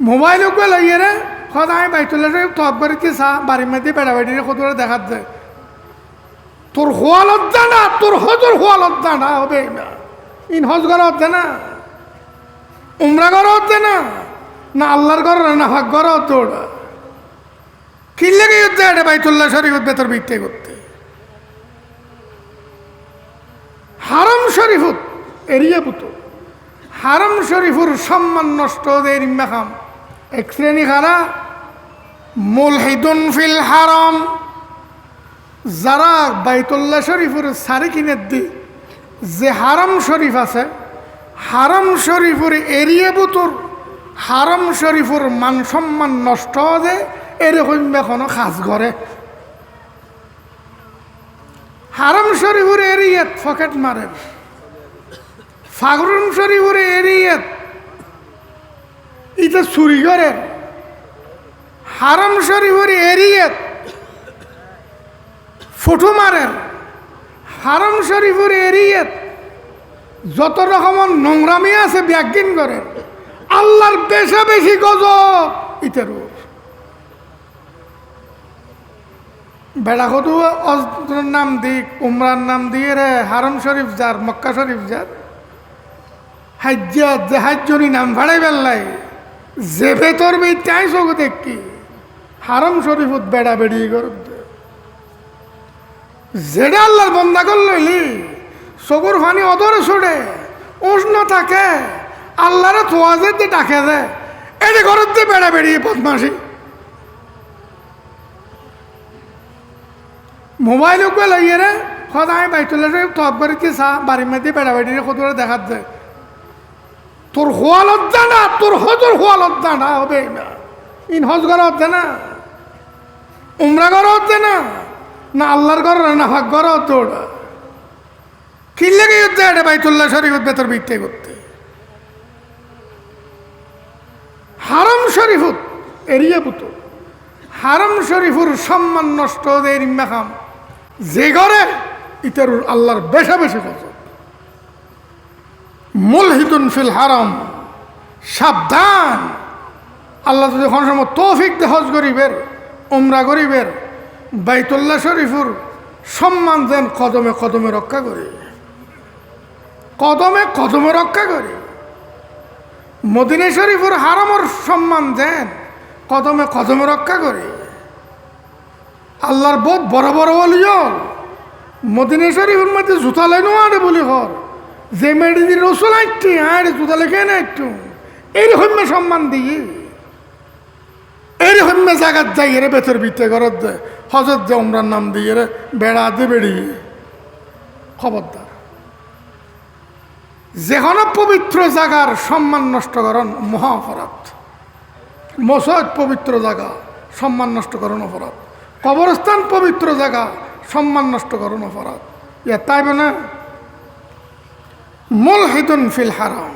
Mobile ওকে লাগিয়ে রে সদায় বাইতুল্লাহ শরীফ তপ করে কি চা বাড়ির মধ্যে বেড়া বেড়ি কত দেখাত যায় তোর হওয়া লজ্জা না তোর হজর হওয়া লজ্জা না হবে না ইন হজ করা হচ্ছে না উমরা করা হচ্ছে না না আল্লাহর ঘর না হক করা হচ্ছে ওটা কি লেগে হচ্ছে এটা বাইতুল্লাহ শরীফ বেতর বিক্রি করতে হারাম শরীফত এরিয়া পুতো হারাম শরীফুর সম্মান নষ্ট দের ইম্মাখাম এক শ্রেণি খারা মুলহিদুন ফিল হারাম। যারা বাইতুল্লাহ শরীফুর সারি কিনে দি, যে হারাম শরীফ আছে, হারাম শরীফুর এরিয়া বুতুর, হারাম শরীফুর মান সম্মান নষ্ট যে এরকম এখনও খাস ঘরে হারাম শরীফুর এরিয়াত ফকেট মারে ফাগরুন শরীফুর এরিয়াত এটা চুরি করে, হারাম শরীফুর এরিয়াত, ফুটু মারেন হারাম শরীফের এরিয়াত, যত রকমের নোংরামি আছে ব্যাগিন করেন আল্লাহর বেশা বেশি গজব ইতের বেড়া কত নাম দিক, উমরার নাম দিয়ে রে, হারম শরীফ যার, মক্কা শরীফ যার হাজ্জাত যে হাজ্জনি নাম ভাড়াই বেল্লাই যে ভেতর চাই চোখ দেখি। হারম শরীফত বেড়া বেড়িয়ে করত। যেটা আল্লাহর বন্দা করলইলি চকুর ফানি অদরে ছড়ে উষ্ণ থাকে, আল্লাহরে থোয়াজের দিয়ে ডাকে দে এটি ঘরের দিয়ে বেড়া বেড়িয়ে বদমাসি মোবাইল ওকে লাগিয়ে রে সদায় বাইতুল্লাহ শরীফ তপ করে চা, বাড়ির মধ্যে বেড়া বেড়িয়ে কত দেখাত যায় তোর হওয়া লজ্জা না, তোর হজর হওয়া লজ্জা না, হবে না। ইন হজ হচ্ছে না, উমরা করা হচ্ছে না না আল্লাহর ঘর, না হক ঘর হচ্ছে ওটা। কি লেগে হচ্ছে এটা বাইতুল্লাহ শরীফ বেতর বিক্রি করতে। হারাম শরীফত, এরিয়া পুতো। হারাম শরীফুর সম্মান নষ্ট দের ইম্মাখাম যে ঘরে ইতার আল্লাহর বেশা বেশি কত মুলহিদুন ফিল হারাম। সাবধান। আল্লাহ যদি কোনো সময় তৌফিক দে হজ গরিবের উমরা গরিবের বাইতুল্লাহ শরীফুর সম্মান দেন, কদমে কদমে রক্ষা করি। কদমে কদমে রক্ষা করি। মদিনে শরীফুর হারামর সম্মান দেন, কদমে কদমে রক্ষা করি। আল্লাহর বহুত বড় বড় অলিয়ল মদিনে শরীফের মধ্যে জুতা লেনো আরে বলি হর। যে মেয়েটি দিয়ে রসুল আইটি, আরে জুতা লেখে না একটু? এইরকম সম্মান দিয়ে। এইরকম জায়গাত যাই রে বেতর বিতে ঘরত দে হজত যে ওমরার নাম দিয়ে রে বেড়া দে বেড়িয়ে। খবরদার। যে কোনো পবিত্র জায়গার সম্মান নষ্ট করেন, মহা অপরাধ। মসজিদ পবিত্র জায়গা সম্মান নষ্ট করেন অপরাধ। কবরস্থান পবিত্র জায়গা সম্মান নষ্ট করেন অপরাধ। ইয়া তাইবে না? মুলহিদুন ফিল হারাম